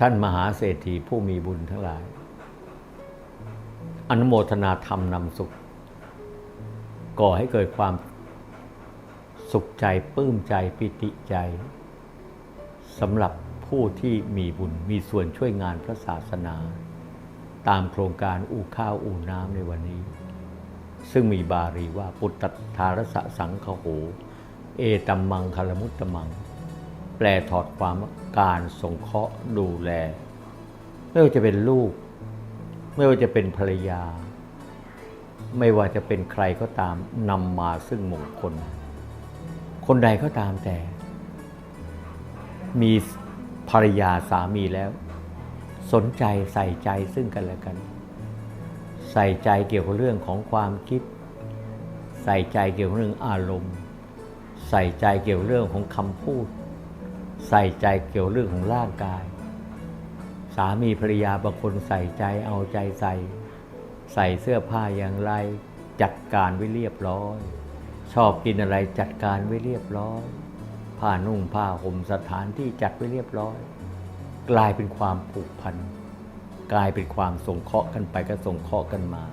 ท่านมหาเศรษฐีผู้มีบุญทั้งหลาย อนุโมทนาธรรมนำสุข ก่อให้เกิดความสุขใจปลื้มใจปิติใจสำหรับผู้ที่มีบุญมีส่วนช่วยงานพระศาสนา ตามโครงการอู่ข้าวอู่น้ำในวันนี้ ซึ่งมีบาลีว่าปุตตทารสะสังคโห เอตัมมังคารมุตตมัง แปลถอดความการสงเคราะห์ดูแล ไม่ว่าจะเป็นลูก ไม่ว่าจะเป็นภรรยา ไม่ว่าจะเป็นใครก็ตามนำมาซึ่งมงคล คนใดก็ตามแต่ มีภรรยาสามีแล้ว สนใจใส่ใจซึ่งกันและกัน ใส่ใจเกี่ยวกับเรื่องของความคิด ใส่ใจเกี่ยวกับเรื่องอารมณ์ ใส่ใจเกี่ยวกับเรื่องของคำพูด ใส่ใจเกี่ยวกับเรื่องของร่างกาย สามีภรรยาบางคนใส่ใจเอาใจใส่ ใส่เสื้อผ้าอย่างไร จัดการไว้เรียบร้อย ชอบกินอะไรจัดการไว้เรียบร้อยผ้านุ่งผ้าห่มสถานที่จัดไว้เรียบร้อย กลายเป็นความผูกพันกลายเป็นความส่งเคราะห์กันไปก็ส่งเคราะห์กันมา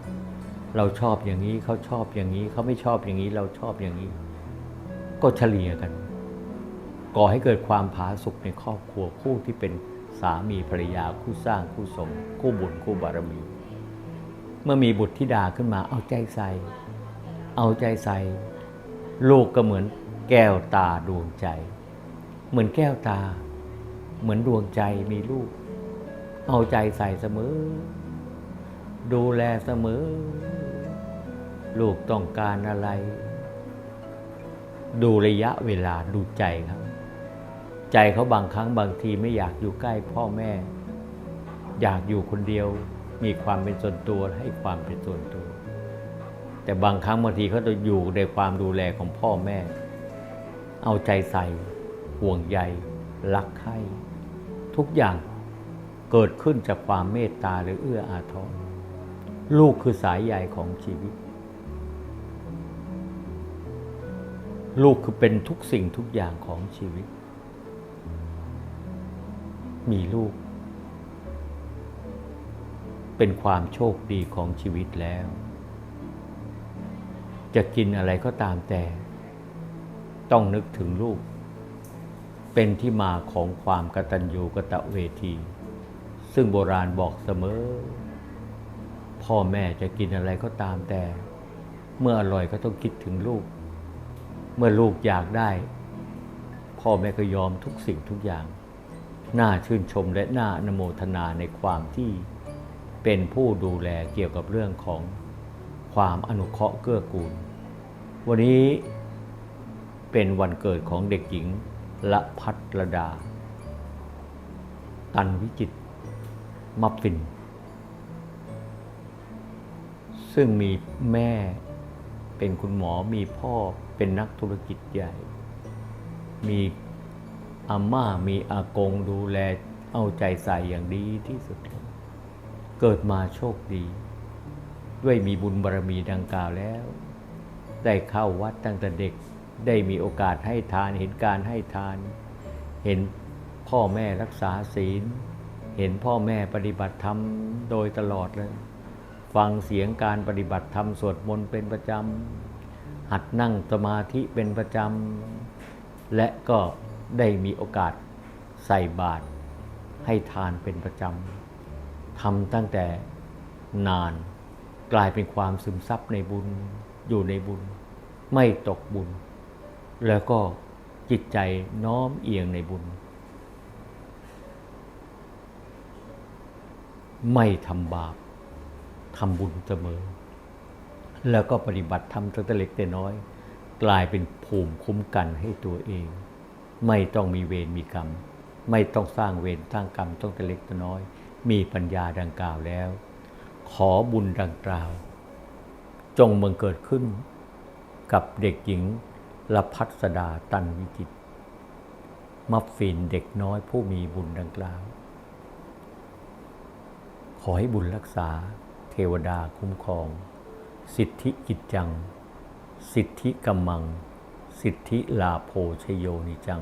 เราชอบอย่างนี้เขาชอบอย่างนี้เขาไม่ชอบอย่างนี้เราชอบอย่างนี้ ก็เฉลี่ยกัน ก่อให้เกิดความผาสุกในครอบครัวคู่ที่เป็นสามีภรรยาคู่สร้างคู่สม คู่บุญคู่บารมี เมื่อมีบุตรธิดาขึ้นมาเอาใจใส่ เอาใจใส่ ลูกก็เหมือนแก้วตาดวงใจ เหมือนแก้วตา เหมือนดวงใจมีลูก เอาใจใส่เสมอ ดูแลเสมอ ลูกต้องการอะไร ดูระยะเวลาดูใจครับ ใจเขาบางครั้งบางทีไม่อยากอยู่ใกล้พ่อแม่ อยากอยู่คนเดียว มีความเป็นส่วนตัวให้ความเป็นส่วนตัว แต่บางครั้งบางทีเขาจะอยู่ในความดูแลของพ่อแม่ เอาใจใส่ ห่วงใยรักใคร่ทุกอย่างเกิดขึ้นจากความเมตตาหรือเอื้ออาทรลูกคือสายใยของชีวิต ลูกคือเป็นทุกสิ่งทุกอย่างของชีวิต มีลูก เป็นความโชคดีของชีวิตแล้ว จะกินอะไรก็ตามแต่ ต้องนึกถึงลูก เป็นที่มาของความกตัญญูกตเวที ซึ่งโบราณบอกเสมอ พ่อแม่จะกินอะไรก็ตามแต่ เมื่ออร่อยก็ต้องคิดถึงลูก เมื่อลูกอยากได้ พ่อแม่ก็ยอมทุกสิ่งทุกอย่าง น่าชื่นชมและน่าอนโมทนาในความที่เป็นผู้ดูแลเกี่ยวกับเรื่องของความอนุเคราะห์เกื้อกูล วันนี้เป็นวันเกิดของเด็กหญิงละพัทรดา ตันวิจิตมัฟฟิน ซึ่งมีแม่เป็นคุณหมอมีพ่อเป็นนักธุรกิจใหญ่ มี อาม่ามีอากงดูแลเอาใจใส่อย่างดีที่สุด เกิดมาโชคดี ด้วยมีบุญบารรมีดังกล่าวแล้ว ได้เข้าวัดตั้งแต่เด็กได้มีโอกาสให้ทานเห็นการให้ทาน เห็นพ่อแม่รักษาศีล เห็นพ่อแม่ปฏิบัติธรรมโดยตลอดเลย ฟังเสียงการปฏิบัติธรรมสวดมนต์เป็นประจำหัดนั่งสมาธิเป็นประจำและก็ ได้มีโอกาสใส่บาตรให้ทานเป็นประจำทำตั้งแต่นานกลายเป็นความซึมซับในบุญอยู่ในบุญ ไม่ตกบุญ แล้วก็จิตใจน้อมเอียงในบุญ ไม่ทำบาปทำบุญเสมอ แล้วก็ปฏิบัติทำตั้งแต่เล็กแต่น้อย กลายเป็นภูมิคุ้มกันให้ตัวเอง ไม่ต้องมีเวรมีกรรม ไม่ต้องสร้างเวรสร้างกรรมต้องแต่เล็กแต่น้อย มีปัญญาดังกล่าวแล้ว ขอบุญดังกล่าว จงบังเกิดขึ้น กับเด็กหญิงละพัสดาตันวิจิตมัฟฟินเด็กน้อยผู้มีบุญดังกล่าว ขอให้บุญรักษา เทวดาคุ้มครอง สิทธิกิจจัง สิทธิกัมมัง สิทธิลาโภชโยนิจัง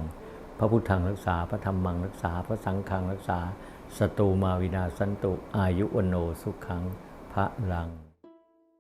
พระพุทธังรักษา พระธรรมังรักษา พระสังฆังรักษา สตูมาวินาสันตุ อายุวโนสุขังพระลัง